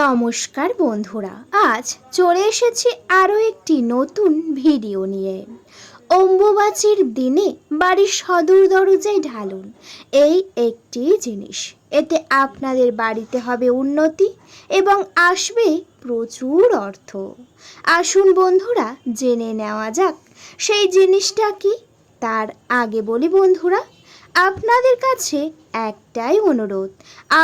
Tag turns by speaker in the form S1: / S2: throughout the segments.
S1: নমস্কার বন্ধুরা, আজ চলে এসেছি আরও একটি নতুন ভিডিও নিয়ে। অম্বুবাচীর দিনে বাড়ির সদর দরজায় ঢালুন, এই একটি জিনিস। এতে আপনাদের বাড়িতে হবে উন্নতি এবং আসবে প্রচুর অর্থ। আসুন বন্ধুরা, জেনে নেওয়া যাক, সেই জিনিসটা কি? তার আগে বলি বন্ধুরা, আপনাদের কাছে একটাই অনুরোধ,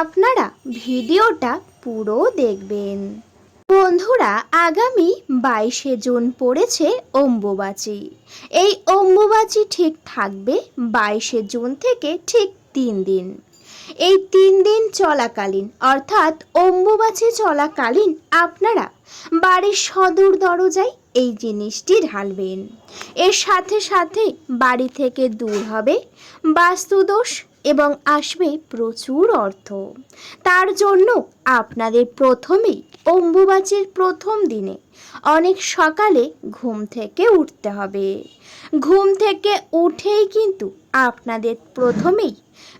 S1: আপনারা ভিডিওটা পুরো দেখবেন। বন্ধুরা, আগামী বাইশে জুন পড়েছে অম্বুবাচী। এই অম্বুবাচী ঠিক থাকবে বাইশে জুন থেকে ঠিক তিন দিন। এই তিন দিন চলাকালীন, অর্থাৎ অম্বুবাচী চলাকালীন আপনারা বাড়ির সদর দরজায় এই জিনিসটি ঢালবেন। এর সাথে সাথে বাড়ি থেকে দূর হবে বাস্তুদোষ এবং আসবে প্রচুর অর্থ। তার জন্য আপনাদের প্রথমেই অম্বুবাচীর প্রথম দিনে অনেক সকালে ঘুম থেকে উঠতে হবে। ঘুম থেকে উঠেই কিন্তু আপনাদের প্রথমেই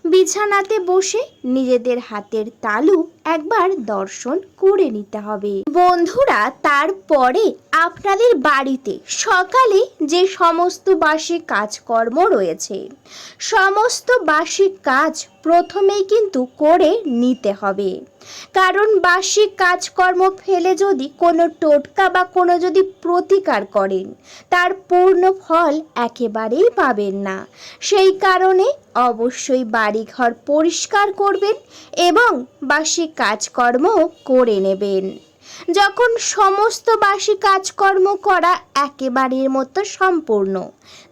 S1: বিছানাতে বসে নিজেদের হাতের তালু একবার দর্শন করে নিতে হবে। বন্ধুরা, তারপরে আপনাদের বাড়িতে সকালে যে সমস্ত বাসি কাজকর্ম রয়েছে, সমস্ত বাসি কাজ প্রথমেই কিন্তু করে নিতে হবে। কারণ বার্ষিক কাজকর্ম ফেলে যদি কোনো টোটকা বা কোনো যদি প্রতিকার করেন, তার পূর্ণ ফল একেবারেই পাবেন না। সেই কারণে অবশ্যই বাড়িঘর পরিষ্কার করবেন এবং বার্ষিক কাজকর্ম করে নেবেন। যখন সমস্ত বাসি কাজকর্ম করা একেবারের মতো সম্পূর্ণ,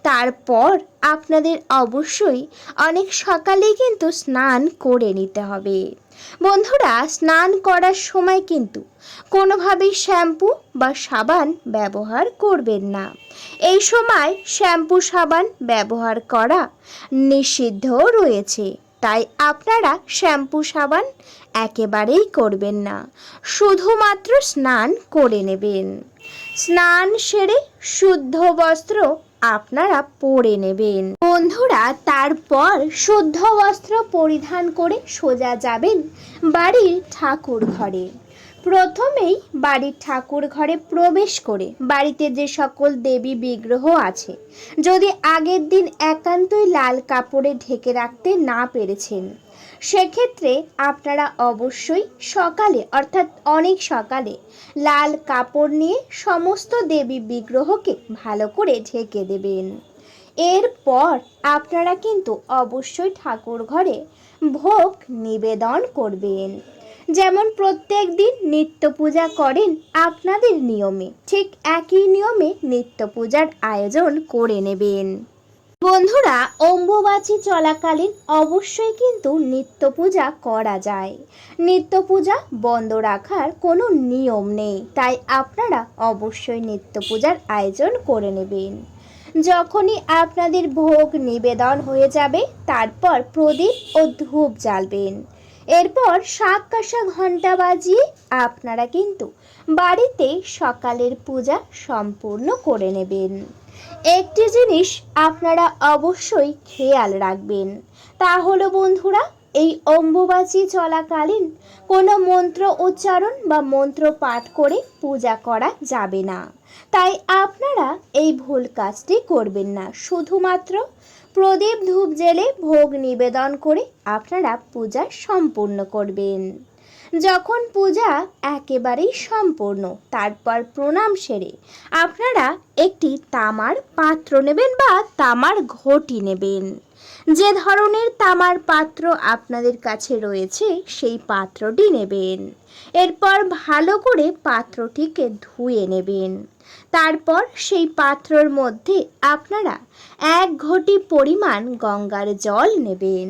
S1: তারপর আপনাদের অবশ্যই অনেক সকালেই কিন্তু স্নান করে নিতে হবে। বন্ধুরা, স্নান করার সময় কিন্তু কোনোভাবেই শ্যাম্পু বা সাবান ব্যবহার করবেন না। এই সময় শ্যাম্পু সাবান ব্যবহার করা নিষিদ্ধ রয়েছে। তাই আপনারা শ্যাম্পু সাবান একেবারেই করবেন না, শুধুমাত্র স্নান করে নেবেন। স্নান সেরে শুদ্ধ বস্ত্র আপনারা পরে নেবেন। বন্ধুরা, তারপর শুদ্ধ বস্ত্র পরিধান করে সোজা যাবেন বাড়ির ঠাকুর ঘরে। প্রথমেই বাড়ির ঠাকুর ঘরে প্রবেশ করে বাড়িতে যে সকল দেবী বিগ্রহ আছে, যদি আগের দিন একান্তই লাল কাপড়ে ঢেকে রাখতে না পেরেছেন সেক্ষেত্রে আপনারা অবশ্যই সকালে, অর্থাৎ অনেক সকালে, লাল কাপড় নিয়ে সমস্ত দেবী বিগ্রহকে ভালো করে ঢেকে দেবেন। এরপর আপনারা কিন্তু অবশ্যই ঠাকুর ঘরে ভোগ নিবেদন করবেন। যেমন প্রত্যেক দিন নিত্য পূজা করেন আপনাদের নিয়মে, ঠিক একই নিয়মে নিত্য পূজার আয়োজন করে নেবেন। বন্ধুরা, অম্বুবাচী চলাকালীন অবশ্যই কিন্তু নিত্য পূজা করা যায়। নিত্য পূজা বন্ধ রাখার কোনো নিয়ম নেই, তাই আপনারা অবশ্যই নিত্য পূজার আয়োজন করে নেবেন। যখনই আপনাদের ভোগ নিবেদন হয়ে যাবে, তারপর প্রদীপ ও ধূপ জ্বালবেন। এরপর শাক কাঁসা ঘণ্টা বাজিয়ে আপনারা কিন্তু বাড়িতে সকালের পূজা সম্পূর্ণ করে নেবেন। একটি জিনিস আপনারা অবশ্যই খেয়াল রাখবেন। তা হলো বন্ধুরা, এই অম্বুবাচী চলাকালীন কোনো মন্ত্র উচ্চারণ বা মন্ত্র পাঠ করে পূজা করা যাবে না। তাই আপনারা এই ভুল কাজটি করবেন না। শুধুমাত্র প্রদীপ ধূপ জেলে ভোগ নিবেদন করে আপনারা পূজা সম্পূর্ণ করবেন। যখন পূজা একেবারেই সম্পূর্ণ, তারপর প্রণাম সেরে, আপনারা একটি তামার পাত্র নেবেন বা তামার ঘটি নেবেন। যে ধরনের তামার পাত্র আপনাদের কাছে রয়েছে, সেই পাত্রটি নেবেন। এরপর ভালো করে পাত্রটিকে ধুয়ে নেবেন। তারপর সেই পাত্রর মধ্যে আপনারা এক ঘটি পরিমাণ গঙ্গার জল নেবেন।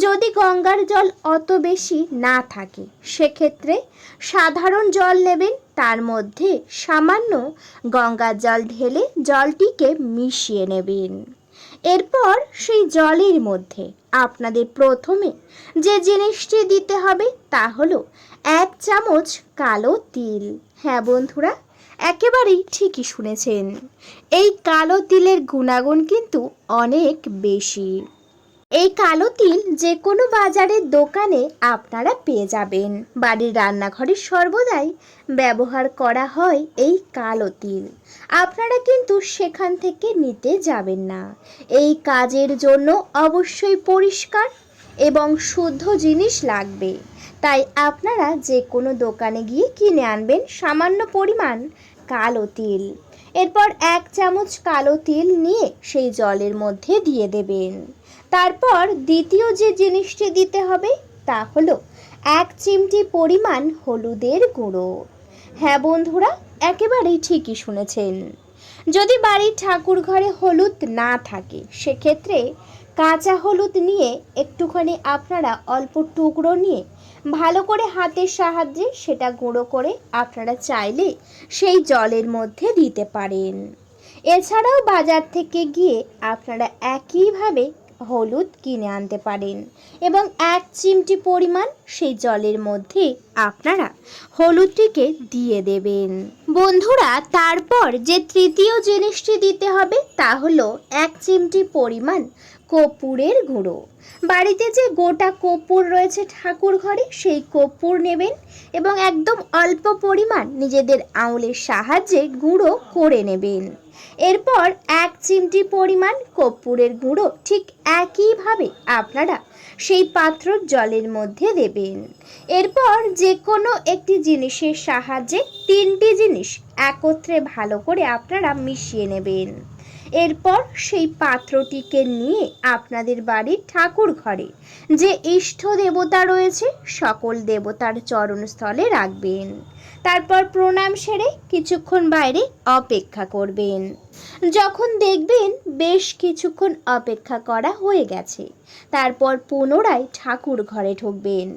S1: যদি গঙ্গার জল অত বেশি না থাকে, সেক্ষেত্রে সাধারণ জল নেবেন, তার মধ্যে সামান্য গঙ্গার জল ঢেলে জলটিকে মিশিয়ে নেবেন। এরপর সেই জলের মধ্যে আপনাদের প্রথমে যে জিনিসটি দিতে হবে তা হলো এক চামচ কালো তিল। হ্যাঁ বন্ধুরা, একেবারেই ঠিকই শুনেছেন। এই কালো তিলের গুণাগুণ কিন্তু অনেক বেশি। এই কালো তিল যে কোনো বাজারের দোকানে আপনারা পেয়ে যাবেন। বাড়ির রান্নাঘরে সর্বদাই ব্যবহার করা হয় এই কালো তিল। আপনারা কিন্তু সেখান থেকে নিতে যাবেন না। এই কাজের জন্য অবশ্যই পরিষ্কার এবং শুদ্ধ জিনিস লাগবে। তাই আপনারা যে কোনো দোকানে গিয়ে কিনে আনবেন সামান্য পরিমাণ কালো তিল। এরপর এক চামচ কালো তিল নিয়ে সেই জলের মধ্যে দিয়ে দেবেন। তারপর দ্বিতীয় যে জিনিসটি দিতে হবে তা হলো এক চিমটি পরিমাণ হলুদের গুঁড়ো। হ্যাঁ বন্ধুরা, একেবারেই ঠিকই শুনেছেন। যদি বাড়ির ঠাকুর ঘরে হলুদ না থাকে, সেক্ষেত্রে কাঁচা হলুদ নিয়ে একটুখানি আপনারা অল্প টুকরো নিয়ে ভালো করে হাতের সাহায্যে সেটা গুঁড়ো করে আপনারা চাইলে সেই জলের মধ্যে দিতে পারেন। এছাড়াও বাজার থেকে গিয়ে আপনারা একইভাবে হলুদ কিনে আনতে পারেন এবং এক চিমটি পরিমাণ সেই জলের মধ্যে আপনারা হলুদটিকে দিয়ে দেবেন। বন্ধুরা, তারপর যে তৃতীয় জিনিসটি দিতে হবে তা হলো এক চিমটি পরিমাণ কর্পূরের গুঁড়ো। বাড়িতে যে গোটা কর্পূর রয়েছে ঠাকুর ঘরে, সেই কর্পূর নেবেন এবং একদম অল্প পরিমাণ নিজেদের আঙুলের সাহায্যে গুঁড়ো করে নেবেন। এরপর এক চিমটি পরিমাণ কর্পূরের গুঁড়ো ঠিক একইভাবে আপনারা সেই পাত্র জলের মধ্যে দেবেন। এরপর যে কোনো একটি জিনিসের সাহায্যে তিনটি জিনিস একত্রে ভালো করে আপনারা মিশিয়ে নেবেন। এরপর সেই পাত্রটিকে নিয়ে আপনাদের বাড়ির ঠাকুর ঘরে, যে ইষ্ট দেবতা রয়েছে, সকল দেবতার চরণস্থলে রাখবেন। তারপর প্রণাম সেরে কিছুক্ষণ বাইরে অপেক্ষা করবেন। যখন দেখবেন বেশ কিছুক্ষণ অপেক্ষা করা হয়ে গেছে, তারপর পুনরায় ঠাকুর ঘরে ঢুকবেন।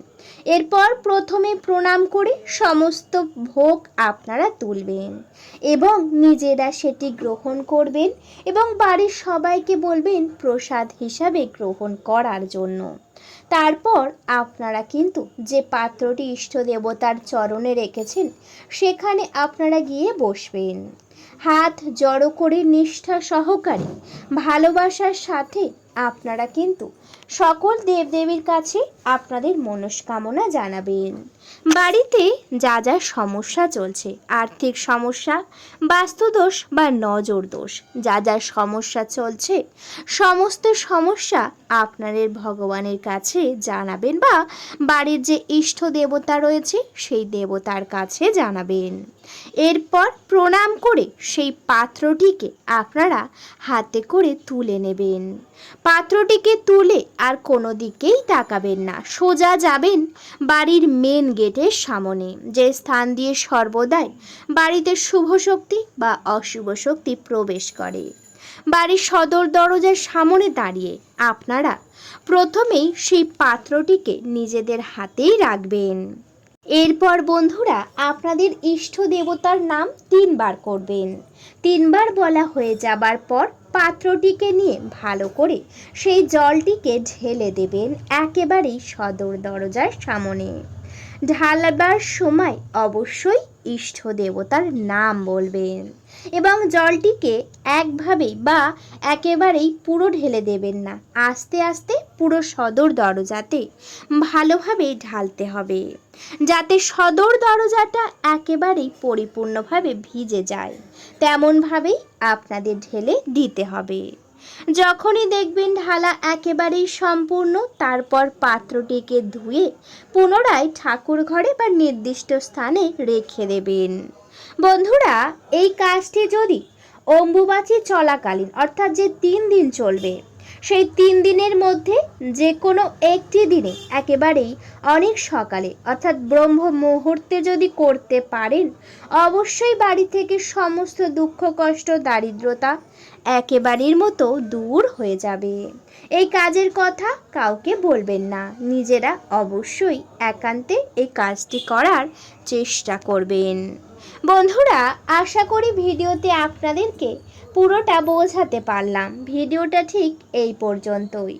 S1: এরপর প্রথমে প্রণাম করে সমস্ত ভোগ আপনারা তুলবেন এবং নিজেরা সেটি গ্রহণ করবেন এবং বাড়ির সবাইকে বলবেন প্রসাদ হিসাবে গ্রহণ করার জন্য। তারপর আপনারা কিন্তু যে পাত্রটি ইষ্ট দেবতার চরণে রেখেছেন, সেখানে আপনারা গিয়ে বসবেন। হাত জড়ো করে নিষ্ঠা সহকারে, ভালোবাসার সাথে আপনারা কিন্তু সকল দেবদেবীর কাছে আপনাদের মনস্কামনা জানাবেন। বাড়িতে যা যা সমস্যা চলছে, আর্থিক সমস্যা, বাস্তুদোষ বা নজর দোষ, যা যা সমস্যা চলছে, সমস্ত সমস্যা আপনাদের ভগবানের কাছে জানাবেন বা বাড়ির যে ইষ্ট দেবতা রয়েছে, সেই দেবতার কাছে জানাবেন। এরপর প্রণাম করে সেই পাত্রটিকে আপনারা হাতে করে তুলে নেবেন। পাত্রটিকে তুলে আর কোনো দিকেই তাকাবেন না। সোজা যাবেন বাড়ির মেন গেটের সামনে, যে স্থান দিয়ে সর্বদাই বাড়িতে শুভ শক্তি বা অশুভ শক্তি প্রবেশ করে। বাড়ির সদর দরজার সামনে দাঁড়িয়ে আপনারা প্রথমেই সেই পাত্রটিকে নিজেদের হাতেই রাখবেন। এরপর বন্ধুরা আপনাদের ইষ্ট দেবতার নাম তিনবার করবেন। তিনবার বলা হয়ে যাবার পর পাত্রটিকে নিয়ে ভালো করে সেই জলটিকে ঢেলে দেবেন একেবারেই সদর দরজার সামনে। ঢালাবার সময় অবশ্যই ইষ্ট দেবতার নাম বলবেন এবং জলটিকে একভাবেই বা একেবারেই পুরো ঢেলে দেবেন না। আস্তে আস্তে পুরো সদর দরজাতে ভালোভাবে ঢালতে হবে, যাতে সদর দরজাটা একেবারেই পরিপূর্ণভাবে ভিজে যায়। তেমনভাবেই আপনাদের ঢেলে দিতে হবে। যখনই দেখবেন ঢালা একেবারেই সম্পূর্ণ, তারপর পাত্রটিকে ধুয়ে পুনরায় ঠাকুর ঘরে বা নির্দিষ্ট স্থানে রেখে দেবেন। বন্ধুরা, এই কাজটি যদি অম্বুবাচী চলাকালীন, অর্থাৎ যে তিন দিন চলবে সেই তিন দিনের মধ্যে যে কোনো একটি দিনে একেবারেই অনেক সকালে, অর্থাৎ ব্রহ্ম মুহূর্তে যদি করতে পারেন, অবশ্যই বাড়ি থেকে সমস্ত দুঃখ, কষ্ট, দারিদ্রতা একেবারের মতো দূর হয়ে যাবে। এই কাজের কথা কাউকে বলবেন না। নিজেরা অবশ্যই একান্তে এই কাজটি করার চেষ্টা করবেন। বন্ধুরা, আশা করি ভিডিওতে আপনাদেরকে পুরোটা বোঝাতে পারলাম। ভিডিওটা ঠিক এই পর্যন্তই।